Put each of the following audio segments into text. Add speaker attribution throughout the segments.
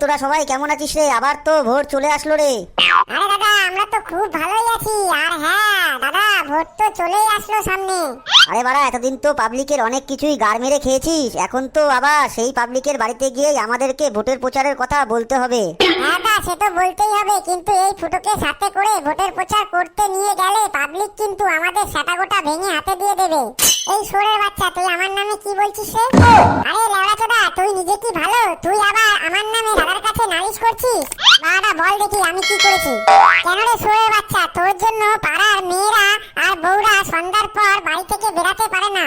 Speaker 1: তোরা সবাই কেমন আছিস রে? আবার তো ভোট চলে আসলো রে।
Speaker 2: আরে দাদা আমরা তো খুব ভালোই আছি। আর হ্যাঁ দাদা ভোট তো চলেই আসলো সামনে।
Speaker 1: আরে বাড়া এতদিন তো পাবলিকের অনেক কিছুই গাড় মেরে খেয়েছিস। এখন তো আবার সেই পাবলিকের বাড়িতে গিয়েই আমাদেরকে ভোটের প্রচারের কথা বলতে হবে।
Speaker 2: হ্যাঁ দা সে তো বলতেই হবে। কিন্তু এই ফুটোকে সাথে করে ভোটের প্রচার করতে নিয়ে গেলে পাবলিক কিন্তু আমাদের সেটা গোটা ভেঙে হাতে দিয়ে দেবে। এই সোরের বাচ্চা তুই আমার নামে কি বলছিস রে? আরে লেওড়া চোদা তুই নিজে কি ভালো? তুই আবার আমার নামে দাদার কাছে নালিশ করছিস? বাড়া বল দেখি আমি কি করেছি। কেন রে সোরের বাচ্চা? তোর জন্য পাড়ার মেয়েরা আর বউরা সন্ধ্যার পর বাড়ি থেকে বেরাতে পারে না।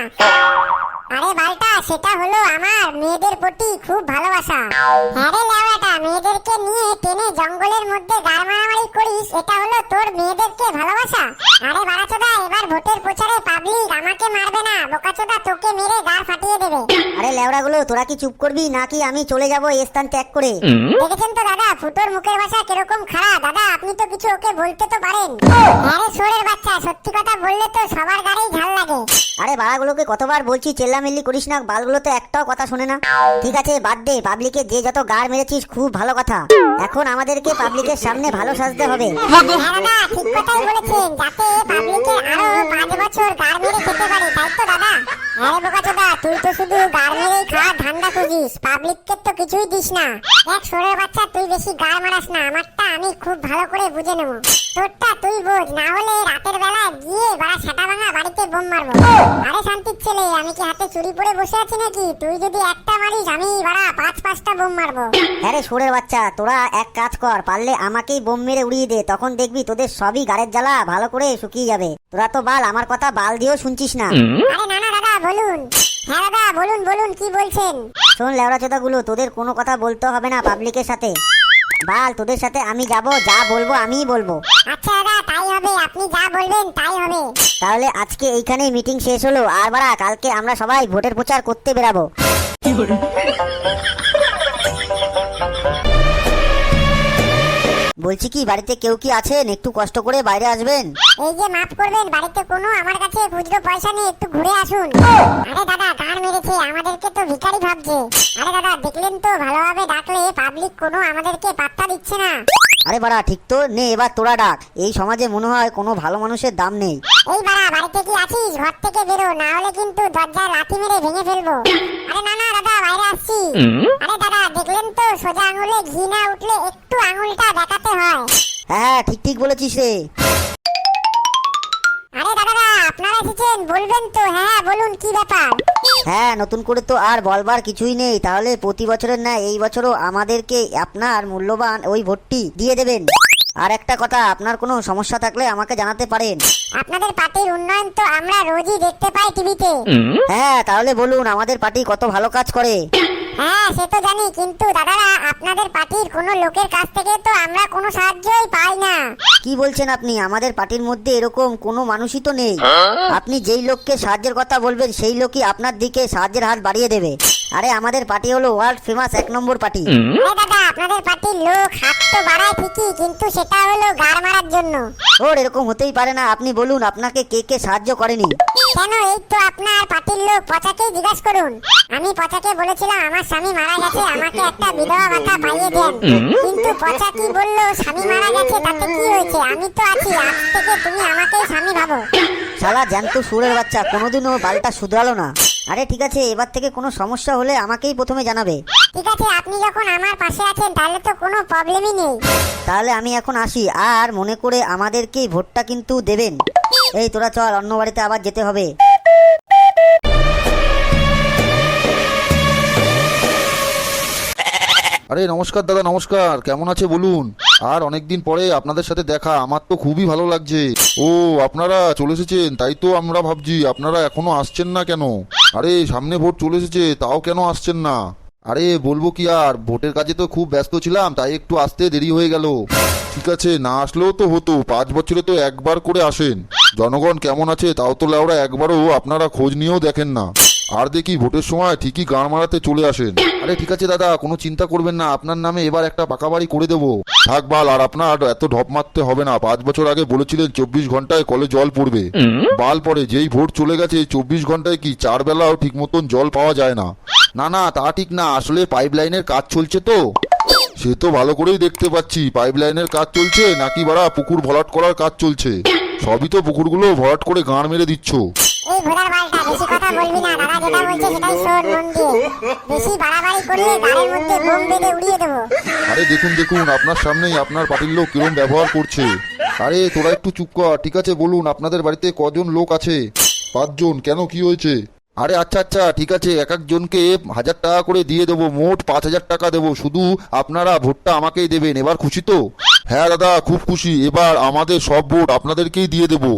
Speaker 2: আরে বালটা, সেটা হলো আমার মেয়েদের প্রতি খুব ভালোবাসা। হ্যাঁ রে লেওয়াটা, মেয়েদেরকে নিয়ে টেনে জঙ্গলের মধ্যে গাড় মারামারি করিস, এটা হলো তোর মেয়েদেরকে ভালোবাসা। আরে বাড়াচোদা এবার ভোটের প্রচারে পাবলিক আমাকে মারবে না, বোকাচোদা তোকে মেরে গাড় ফাটিয়ে দেবে।
Speaker 1: আরে লেওড়াগুলো তোরা কি চুপ করবি? নাকি আমি চলে যাব এই স্থান ত্যাগ করে?
Speaker 2: দেখেছেন তো দাদা? ফুটোর মুখের ভাষা কীরকম খারাপ? দাদা আপনি তো কিছু ওকে বলতে তো পারেন। হ্যাঁ রে সোরের বাচ্চা সত্যি কথা বললে তো সবার গাড়েই ঝাল লাগে।
Speaker 1: আরে বাড়াগুলোকে কতবার বলছি চেল্লামিল্লি করিস না বালগুলো তো একটাও কথা শোনে না। ঠিক আছে বাদ দে পাবলিকে যে যত গাড় মেরেছিস খুব ভালো কথা। এখন আমাদেরকে পাবলিকের সামনে ভালো সাজতে হবে।
Speaker 2: হ্যাঁ দাদা ঠিক কথাই বলেছেন যাতে পাবলিকের আরও পাঁচ বছর গাড় মেরে খেতে পারে তাই তো দাদা? আরে বোকাচোদা তুই তো শুধু গাড় মেরেই খাওয়ার ধান্দা খুঁজিস পাবলিককে তো কিছুই দিস না। এক সোরের বাচ্চা তুই বেশি গাড় মারাস না? আমারটা আমি খুব ভালো করে বুঝে নেব। তোরটা তুই বোঝ না হলে রাতের বেলা গিয়ে বাড়া সেটা ভাঙা বাড়িতে বোম মারবো। আরে শান্তির ছেলে আমি কি হাতে চুরি পরে বসে আছি নাকি? তুই যদি একটা মারিস আমি বাড়া পাঁচ পাঁচটা বোম মারবো।
Speaker 1: হ্যাঁ রে সোরের বাচ্চা তোরা এক কাজ কর পারলে আমাকেই বোম মেরে উড়িয়ে দে তখন দেখবি তোদের সবই গাড়ের জ্বালা ভালো করে শুকিয়ে যাবে। তোরা তো বাল আমার কথা বাল দিয়েও শুনছিস না।
Speaker 2: আরে না না দাদা বলুন। হ্যাঁ দাদা বলুন বলুন কি বলছেন?
Speaker 1: শোন লেওড়া চোদাগুলো তোদের কোনো কথা বলতে হবে না পাবলিকের সাথে। বাল তোদের সাথে আমি যাব যা বলব আমিই বলব।
Speaker 2: আচ্ছা দাদা তাই হবে আপনি যা বলবেন তাই হবে।
Speaker 1: তাহলে আজকে এইখানেই মিটিং শেষ হলো। আর বাড়া কালকে আমরা সবাই ভোটের প্রচার করতে বেরাবো। বলছি কি বাড়িতে কেউ কি আছেন? একটু কষ্ট করে বাইরে আসবেন?
Speaker 2: এই যে মাফ করবেন বাড়িতে কোনো আমার কাছে খুচরো পয়সা নেই একটু ঘুরে আসুন। আরে দাদা গান মেরেছে আমাদেরকে তো ভিখারি ভাবছে। আরে দাদা দেখলেন তো ভালোভাবে ডাকলে পাবলিক কোনো আমাদেরকে পাত্তা দিচ্ছে না।
Speaker 1: আরে বাড়া ঠিক তো। নে এবার তোরা ডাক। এই সমাজে মনে হয় কোনো ভালো মানুষের দাম নেই।
Speaker 2: এই বাড়া বাড়িতে কি আছিস? ঘর থেকে বেরো না হলে কিন্তু দরজায় লাথি মেরে ভেঙে ফেলব। আরে না না দাদা বাইরে আসছি। আরে দাদা দেখলেন তো সোজা আঙুলে ঘি না উঠলে একটু আঙুলটা দেখাতে হয়
Speaker 1: হ্যাঁ হ্যাঁ ঠিক ঠিক বলেছিস রে।
Speaker 2: আরে দাদারা আপনারা এসেছেন বলবেন তো হ্যাঁ বলুন কি ব্যাপার?
Speaker 1: হ্যাঁ নতুন করে তো আর বলবার কিছুই নেই তাহলে প্রতি বছরের না এই বছরও আমাদেরকে আপনার মূল্যবান ওই ভোটটি দিয়ে দেবেন। আর একটা কথা আপনার কোনো সমস্যা থাকলে আমাকে জানাতে পারেন।
Speaker 2: আপনাদের পার্টির উন্নয়ন তো আমরা রোজই দেখতে পাই টিভিতে।
Speaker 1: হ্যাঁ তাহলে বলুন আমাদের পার্টি কত ভালো কাজ করে।
Speaker 2: হ্যাঁ সে তো জানি কিন্তু দাদারা আপনাদের পার্টির কোনো লোকের কাছ থেকে তো আমরা কোনো সাহায্যই পাই না।
Speaker 1: কি বলছেন আপনি? আমাদের পার্টির মধ্যে এরকম কোনো মানুষই তো নেই। আপনি যেই লোককে সাহায্যের কথা বলবেন সেই লোকই আপনার দিকে সাহায্যের হাত বাড়িয়ে দেবে। আরে আমাদের পার্টি হলো ওয়ার্ল্ড ফেমাস এক নম্বর পার্টি।
Speaker 2: আরে দাদা আপনাদের পার্টির লোক হাত তো বাড়ায় ঠিকই কিন্তু সেটা হলো গাড় মারার জন্য।
Speaker 1: ওর এরকম হতেই পারে না। আপনি বলুন আপনাকে কে কে সাহায্য করেনি?
Speaker 2: কেন এই তো আপনার পার্টির লোক? পচাকেই জিজ্ঞাসা করুন। আমি পচাকে বলেছিলাম আমার স্বামী মারা গেছে আমাকে একটা বিধবা ভাতা পাইয়ে দেন। কিন্তু পচা কি বলল? স্বামী মারা গেছে তাতে কি হয়েছে? আমি তো আছি আজ থেকে তুমি আমাকেই স্বামী ভাবো।
Speaker 1: শালা জ্যান্ত সুরের বাচ্চা কোনোদিনও বালটা শুধরালো না। আরে ঠিক আছে এবার থেকে কোনো সমস্যা হলে আমাকেই প্রথমে জানাবে।
Speaker 2: ঠিক আছে আপনি যখন আমার পাশে আছেন তাহলে তো কোনো প্রবলেমই নেই।
Speaker 1: তাহলে আমি এখন আসি আর মনে করে আমাদেরকেই ভোটটা কিন্তু দেবেন। এই তোরা চল, অন্য বাড়িতে আবার যেতে হবে।
Speaker 3: আরে, নমস্কার দাদা, নমস্কার। কেমন আছে বলুন? আর অনেকদিন পরে আপনাদের সাথে দেখা, আমার তো খুবই ভালো লাগছে। ও, আপনারা চলে এসেছেন, তাই তো আমরা ভাবছি, আপনারা এখনও আসছেন না কেন? আরে, সামনে ভোট চলে এসেছে, তাও কেন আসছেন না? আরে, বলব কি আর, ভোটের কাজে তো খুব ব্যস্ত ছিলাম, তাই একটু আসতে দেরি হয়ে গেল। ঠিক আছে, না আসলেও তো হতো, পাঁচ বছরে তো একবার করে আসেন। জনগণ কেমন আছে তাও তো লেওরা একবারও আপনারা খোঁজ নিয়েও দেখেন না। আর দেখি ভোটের সময় ঠিকই গান মারাতে চলে আসেন। আরে ঠিক আছে দাদা কোনো চিন্তা করবেন না আপনার নামে এবার একটা পাকা বাড়ি করে দেবো। থাক বাল আর আপনার এত ঢপ মারতে হবে না। পাঁচ বছর আগে বলেছিলেন চব্বিশ ঘন্টায় কলে জল পড়বে। বাল পরে যেই ভোট চলে গেছে চব্বিশ ঘন্টায় কি চার বেলাও ঠিক মতন জল পাওয়া যায় না? না না তা ঠিক না আসলে পাইপ লাইনের কাজ চলছে তো। সে তো ভালো করেই দেখতে পাচ্ছি পাইপ লাইনের কাজ চলছে নাকি বাড়া পুকুর ভরাট করার কাজ চলছে। সবই তো পুকুরগুলো ভরাট করে গাঁড় মেরে দিচ্ছ।
Speaker 2: এই ভোটার বালটা বেশি কথা বলবি না দাদা যেটা বলছে সেটাই শোন মন দিয়ে। বেশি বাড়াবাড়ি করলে গাড়ির মধ্যে বোম বেঁধে উড়িয়ে দেবো।
Speaker 3: আরে দেখুন দেখুন আপনার সামনেই আপনার পার্টির লোক কিরম ব্যবহার করছে। আরে তোরা একটু চুপ কর ঠিক আছে বলুন আপনাদের বাড়িতে কজন লোক আছে? পাঁচজন কেন কি হয়েছে? আরে আচ্ছা আচ্ছা ঠিক আছে এক একজনকে হাজার টাকা করে দিয়ে দেবো মোট পাঁচ হাজার টাকা দেবো শুধু আপনারা ভোটটা আমাকেই দেবেন এবার খুশি তো? হ্যাঁ দাদা, খুব খুশি। এবার আমাদের সব ভোট আপনাদেরকেই দিয়ে দেবো।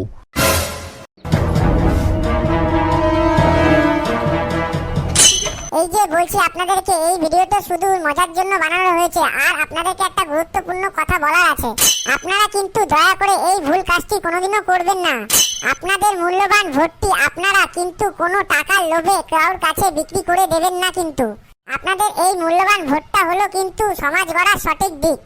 Speaker 2: এই যে বলছি, আপনাদেরকে এই ভিডিওটা শুধু মজার জন্য বানানো হয়েছে, আর আপনাদেরকে একটা গুরুত্বপূর্ণ কথা বলার আছে। আপনারা কিন্তু দয়া করে এই ভুল কাজটি কোনোদিনও করবেন না। আপনাদের মূল্যবান ভোটটি আপনারা কিন্তু কোনো টাকার লোভে কারোর কাছে বিক্রি করে দেবেন না কিন্তু। আপনাদের এই মূল্যবান ভোটটা হলো কিন্তু সমাজ গড়ার সঠিক দিক।